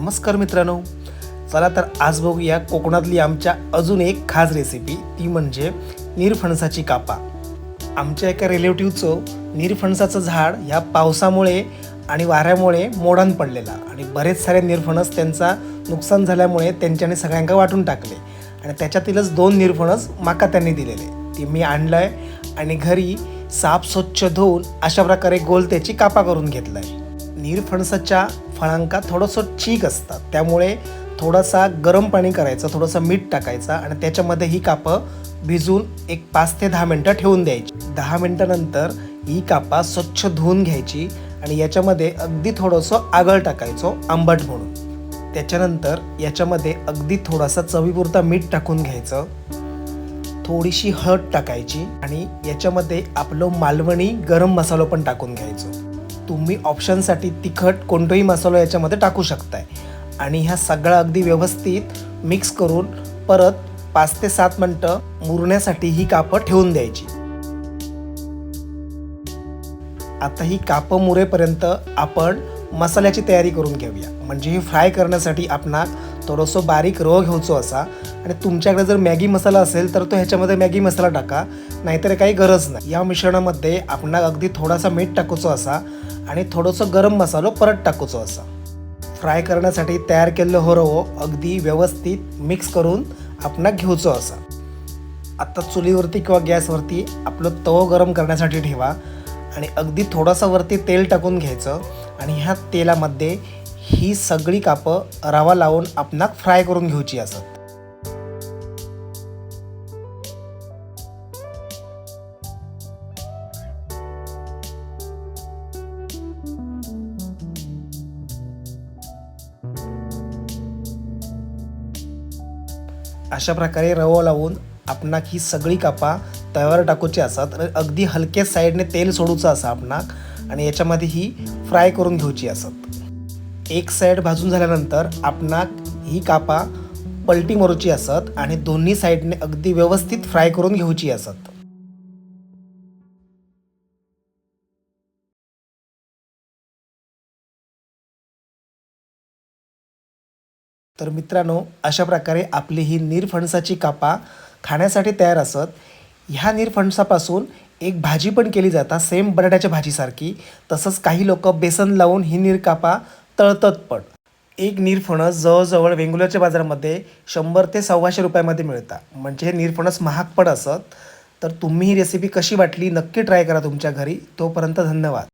नमस्कार मित्रांनो. चला तर आज बघूया कोकणातली आमच्या अजून एक खास रेसिपी ती म्हणजे निरफणसाची कापा. आमच्या एका रिलेटिव्हचं निरफणसाचं झाड ह्या पावसामुळे आणि वाऱ्यामुळे मोडान पडलेला. आणि बरेच सारे निरफणस त्यांचा नुकसान झाल्यामुळे त्यांच्याने सगळ्यांका वाटून टाकले. आणि त्याच्यातीलच दोन निरफणस माका त्यांनी दिलेले. ती मी आणलं आहे आणि घरी साफ स्वच्छ धुवून अशा प्रकारे गोल त्याची कापा करून घेतलाय. निरफणसाच्या फळांका थोडंसं चीक असतात. त्यामुळे थोडासा गरम पाणी करायचं थोडंसं मीठ टाकायचं आणि त्याच्यामध्ये ही कापं भिजून एक पाच ते दहा मिनटं ठेवून द्यायची. दहा मिनटानंतर ही कापा स्वच्छ धुवून घ्यायची आणि याच्यामध्ये अगदी थोडंसं आगळ टाकायचो आंबट म्हणून. त्याच्यानंतर याच्यामध्ये अगदी थोडासा चवीपुरता मीठ टाकून घ्यायचं. थोडीशी हळद टाकायची आणि याच्यामध्ये आपलं मालवणी गरम मसालो पण टाकून घ्यायचो. तुम्ही ऑप्शनसाठी तिखट कोणतोही मसाला याच्यामध्ये टाकू शकताय. आणि ह्या सगळं अगदी व्यवस्थित मिक्स करून परत पाच ते सात मिनटं मुरण्यासाठी ही कापं ठेवून द्यायची. आता ही कापं मुरेपर्यंत आपण मसाल्याची तयारी करून घेऊया म्हणजे हे फ्राय करण्यासाठी आपणाक थोडंसं बारीक रव घ्यायचो असा. आणि तुमच्याकडे जर मॅगी मसाला असेल तर तो ह्याच्यामध्ये मॅगी मसाला टाका. नाहीतर काही गरज नाही. या मिश्रणामध्ये आपणाक अगदी थोडासा मीठ टाकूचो असा आणि थोडंसं गरम मसालो परत टाकूचो असा. फ्राय करण्यासाठी तयार केलेलं हो रवो अगदी व्यवस्थित मिक्स करून आपणाक घेऊचो असा. आत्ता चुलीवरती किंवा गॅसवरती आपलं तवो गरम करण्यासाठी ठेवा. आणि अगदी थोडंसं वरती तेल टाकून घ्यायचं आणि ह्या तेलामध्ये ही सगळी कापं रवा लावून आपणाक फ्राय करून घ्यायची असत अशा प्रकारे रवा लावून आपणाक ही सगळी कापा तव्यावर टाकूची असतात अगदी हलके साईडने तेल सोडूचं असं आपणाक आणि याच्यामध्ये ही फ्राय करून घेवची असत एक साईड भाजून झाल्यानंतर आपणाक ही कापा पलटी मारूची असत आणि दोन्ही साईडने अगदी व्यवस्थित फ्राय करून घेवची असत तर मित्रांनो अशा प्रकारे आपली ही निरफणसाची कापा खाण्यासाठी तयार असत. ह्या निरफणसापासून एक भाजी पण केली जाता सेम बटाट्याच्या भाजीसारखी. तसंच काही लोक बेसन लावून ही निरकापा तळतत पण. एक निरफणस जवळजवळ वेंगुलरच्या बाजारामध्ये शंभर ते सव्वाशे रुपयामध्ये मिळतात म्हणजे हे निरफणस महाग पण असत. तर तुम्ही ही रेसिपी कशी वाटली नक्की ट्राय करा तुमच्या घरी. तोपर्यंत धन्यवाद.